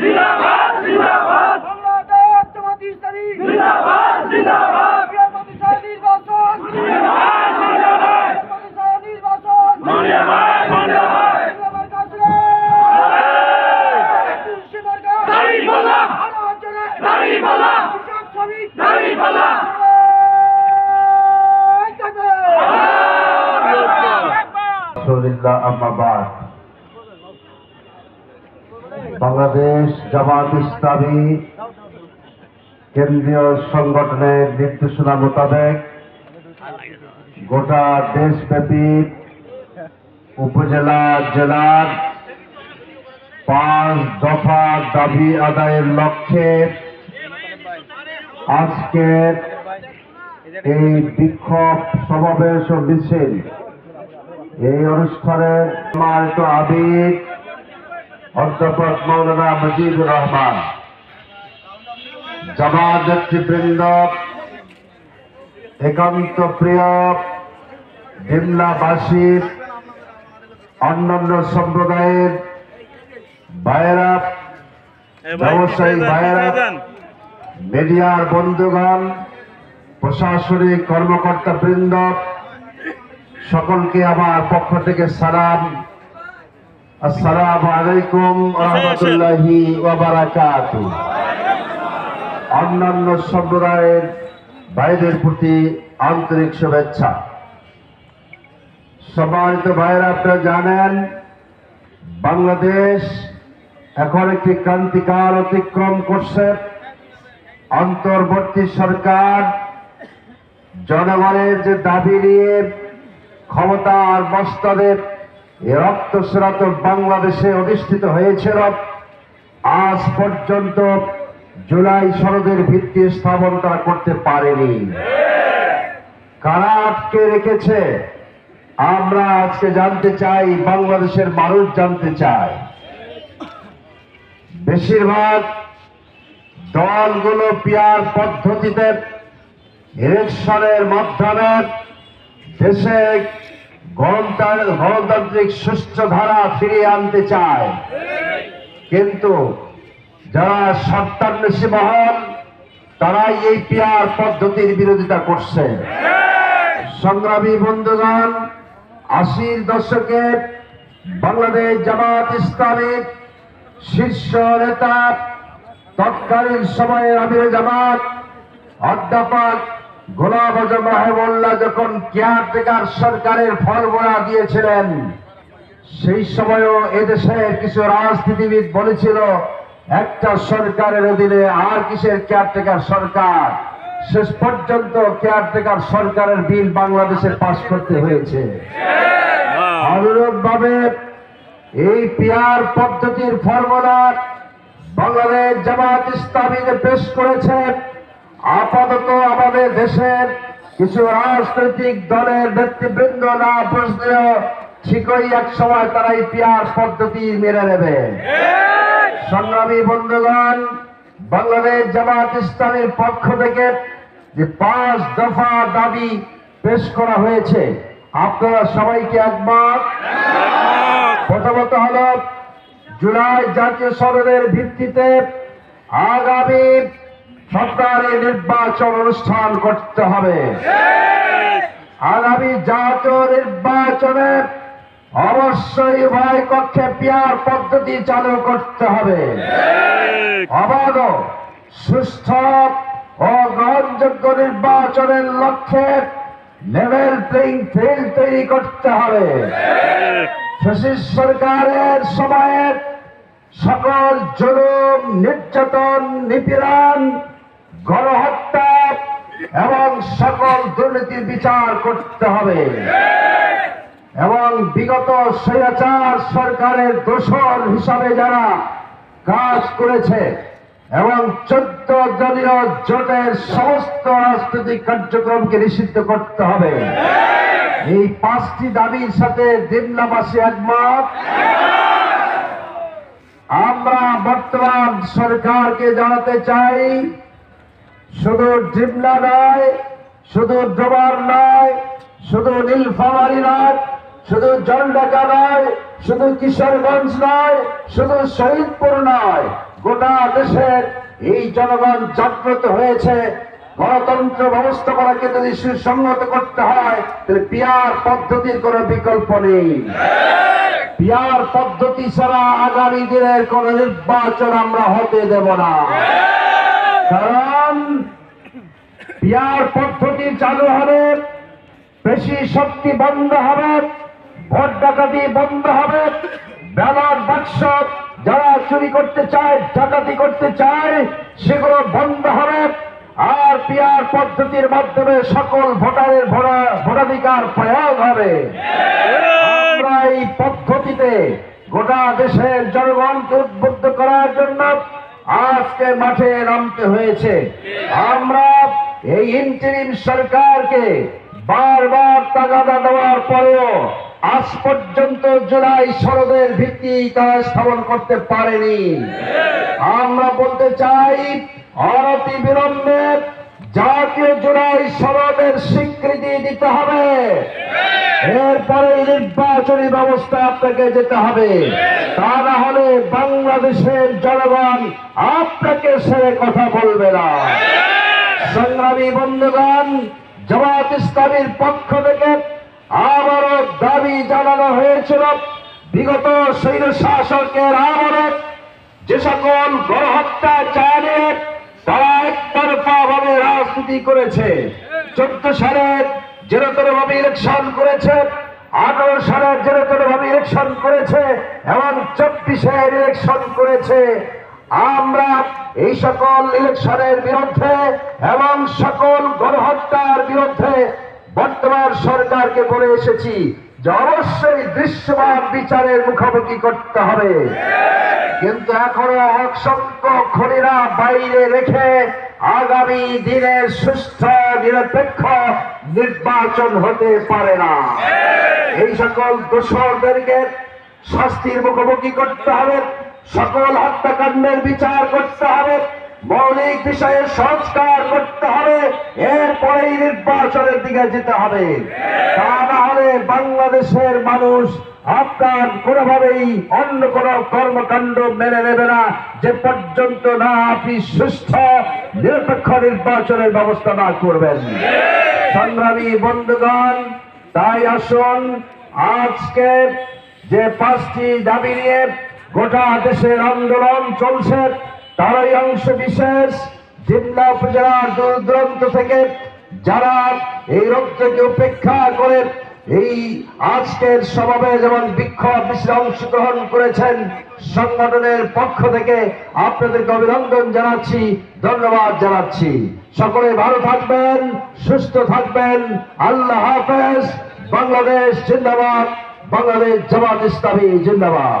জিন্দাবাদ জিন্দাবাদ। বাংলাদেশ জামাত ইসলামী জিন্দাবাদ জিন্দাবাদ। প্রতিষ্ঠা নির্বাচন। জিন্দাবাদ জিন্দাবাদ প্রতিষ্ঠা নির্বাচন। জিন্দাবাদ জিন্দাবাদ আমার বাংলাদেশ জামাত ইসলামী কেন্দ্রীয় সংগঠনের নির্দেশনা মোতাবেক গোটা দেশব্যাপী উপজেলা, জেলার পাঁচ দফা দাবি আদায়ের লক্ষ্যে আজকের এই বিক্ষোভ সমাবেশ ও মিছিল, এই অনুষ্ঠানের সম্মানিত আবিদ অধ্যাপক মৌলানা মজিবুর রহমান। জামাত নেতৃবৃন্দ একান্ত প্রিয় জিমলাবাসী অন্যান্য সম্প্রদায়ের ভাইয়েরা ব্যবসায়ী ভাইয়েরা মিডিয়ার বন্ধুগণ প্রশাসনিক কর্মকর্তা বৃন্দ সকলকে আমার পক্ষ থেকে সালাম। আসসালামু আলাইকুম রহমতুল্লাহি ওয়াবারাকাত অন্যান্য সম্প্রদায়ের ভাইদের প্রতি আন্তরিক শুভেচ্ছা। সম্মানিত ভাইয়েরা আপনারা জানেন বাংলাদেশ এখন একটি ক্রান্তিকাল অতিক্রম করছে। অন্তর্বর্তী সরকার জনগণের যে দাবি নিয়ে ক্ষমতা আর মস্তদের রক্তস্রাত বাংলাদেশে অধিষ্ঠিত হয়েছিল আজ পর্যন্ত জুলাই সনদের ভিত্তি স্থাপন তারা করতে পারেনি। কারা আটকে রেখেছে। আমরা আজকে জানতে চাই, বাংলাদেশের মানুষ জানতে চায়। বেশিরভাগ দলগুলো পিয়ার পদ্ধতিতে ইলেকশনের মাধ্যমে দেশে গণতান্ত্রিক সুস্থ ধারা ফিরিয়ে আনতে চায়। কিন্তু যারা সত্যান্বেষী মহল, তারাই এই পিয়ার পদ্ধতির বিরোধিতা করছে। সংগ্রামী বন্ধুগণ, আশির দশকে বাংলাদেশ জামাত ইসলামিক শীর্ষ নেতা, তৎকালীন সময়ে আমির জামাত, অধ্যাপক গোলাম আজম রাহেমুল্লাহ যখন কেয়ারটেকার সরকারের ফলমোড়া দিয়েছিলেন, সেই সময়ও এদেশের কিছু রাজনীতিবিদ বলেছিল, একটা সরকারের অধীনে আর কিসের কেয়ারটেকার সরকার? শেষ পর্যন্ত কেয়ারটেকার সরকারের বিল বাংলাদেশে পাশ করতে হয়েছে। অনুরূপভাবে এই পিয়ার পদ্ধতির ফর্মুলা বাংলাদেশ জামাত ইসলামীকে পেশ করেছে। আপাতত আমাদের দেশের কিছু রাজনৈতিক দলের নেতৃবৃন্দ না বুঝলেও ঠিকই এক সময় তারা পিয়ার পদ্ধতি মেনে নেবে। সংগ্রামী বন্ধুগণ, বাংলাদেশ জামাত ইসলামের পক্ষ থেকে যে পাঁচ দফা দাবি পেশ করা হয়েছে, আপনারা সবাইকে একবার প্রথমত হল, জুলাই জাতীয় সনদের ভিত্তিতে আগামী সরকারি নির্বাচন অনুষ্ঠান করতে হবে। আগামী জাতীয় নির্বাচনে অবশ্যই উভয় কক্ষে পিয়ার পদ্ধতি চালু করতে হবে। অবাধ, সুস্থ ও গ্রহণযোগ্য নির্বাচনের লক্ষ্যে লেভেল প্লেইং ফিল্ড তৈরি করতে হবে। ফ্যাসিস্ট সরকারের সময়ে সকল জুলুম, নির্যাতন, নিপীড়ন গণহত্যা এবং সকল দুর্নীতির বিচার করতে হবে। এবং বিগত স্বৈরাচার সরকারের দোষর হিসাবে যারা কাজ করেছে এবং চোদ্দ দলীয় জোটের সমস্ত রাজনৈতিক কার্যক্রমকে নিষিদ্ধ করতে হবে। এই পাঁচটি দাবির সাথে দিমলাবাসী একমত। আমরা বর্তমান সরকারকে জানাতে চাই শুধু ডিমলা নয়, শুধু ডোবার নয়, শুধু নীলফামারি নয়, শুধু জলডাকা নয়, শুধু কিশোরগঞ্জ নয়, শুধু শহীদপুর নয়, গোটা দেশের এই জনগণ জাগ্রত হয়েছে। গণতন্ত্র ব্যবস্থাপনাকে যদি সুসংহত করতে হয়, তাহলে পিয়ার পদ্ধতির কোনো বিকল্প নেই। পিয়ার পদ্ধতি ছাড়া আগামী দিনের কোন নির্বাচন আমরা হতে দেব না। কারণ পিয়ার পদ্ধতি চালু হবে। বেশি শক্তি বন্ধ হবে। ভোট ডাকাতি বন্ধ হবে। ব্যালট বাক্স যারা চুরি করতে চায়, ডাকাতি করতে চায়, সেগুলো বন্ধ হবে। আর পিয়ার পদ্ধতির মাধ্যমে সকল ভোটারের ভোটা- ভোটাধিকার প্রয়োগ হবে। আমরা এই পদ্ধতিতে গোটা দেশের জনগণকে উদ্বুদ্ধ করার জন্য আজকে মাঠে নামতে হয়েছে। আমরা এই ইন্টারিম সরকারকে বারবার তাগাদা দেওয়ার পরেও আজ পর্যন্ত জুলাই সনদের ভিত্তি তারা স্থাপন করতে পারেনি। আমরা বলতে চাই অনতি বিলম্বে জাতীয় জুলাই সনদের স্বীকৃতি দিতে হবে। এরপরে নির্বাচনী ব্যবস্থা আপনাকে যেতে হবে। তা না হলে বাংলাদেশের জনগণ আপনাকে সে কথা বলবে না। সংগ্রামী বন্ধুগণ জামাত ইসলামীর পক্ষ থেকে আবারও দাবি জানানো হয়েছিল, বিগত সৈন্য শাসকের আমলে যে সকল গণহত্যা চালিয়ে তারা একতরফা ভাবে রাজনীতি করেছে। চোদ্দ সালের যেরকম ভাবে ইলেকশন করেছে, আঠারো সালের জেরতর ভাবে ইলেকশন করেছে, এবং চব্বিশের ইলেকশন করেছে আমরা এই সকল ইলেকশনের বিরুদ্ধে এবং সকল গণহত্যার বিরুদ্ধে বর্তমান সরকারকে বলে এসেছি যে অবশ্যই দৃশ্যমান বিচারের মুখোমুখি করতে হবে। কিন্তু এখনও অসংখ্য খনিরা বাইরে রেখে আগামী দিনের সুস্থ, নিরপেক্ষ নির্বাচন হতে পারে না। এই সকল দোষরদেরকে শাস্তির মুখোমুখি করতে হবে। সকল হত্যাকাণ্ডের বিচার করতে হবে, মৌলিক বিষয়ে সংস্কার করতে হবে, এরপরেই নির্বাচনের দিকে যেতে হবে। তা না হলে বাংলাদেশের মানুষ আপনার কোনোভাবেই অন্য কোনো কর্মকাণ্ড মেনে নেবে না, যে পর্যন্ত না আপনি সুস্থ, নিরপেক্ষ নির্বাচনের ব্যবস্থা না করবেন। সংগ্রামী বন্ধুগণ, তাই আসুন, আজকে যে পাঁচটি দাবি নিয়ে গোটা দেশের আন্দোলন চলছে। তারই অংশ বিশেষ জিল্লা উপজেলার দূরদূরান্ত থেকে যারা এই রোগটাকে উপেক্ষা করে এই আজকের সমাবেশ এবং বিক্ষোভ মিছিলে অংশগ্রহণ করেছেন সংগঠনের পক্ষ থেকে আপনাদেরকে অভিনন্দন জানাচ্ছি, ধন্যবাদ জানাচ্ছি। সকলে ভালো থাকবেন, সুস্থ থাকবেন। আল্লাহ হাফেজ। বাংলাদেশ জিন্দাবাদ। বাংলাদেশ জামাত ইসলামী জিন্দাবাদ।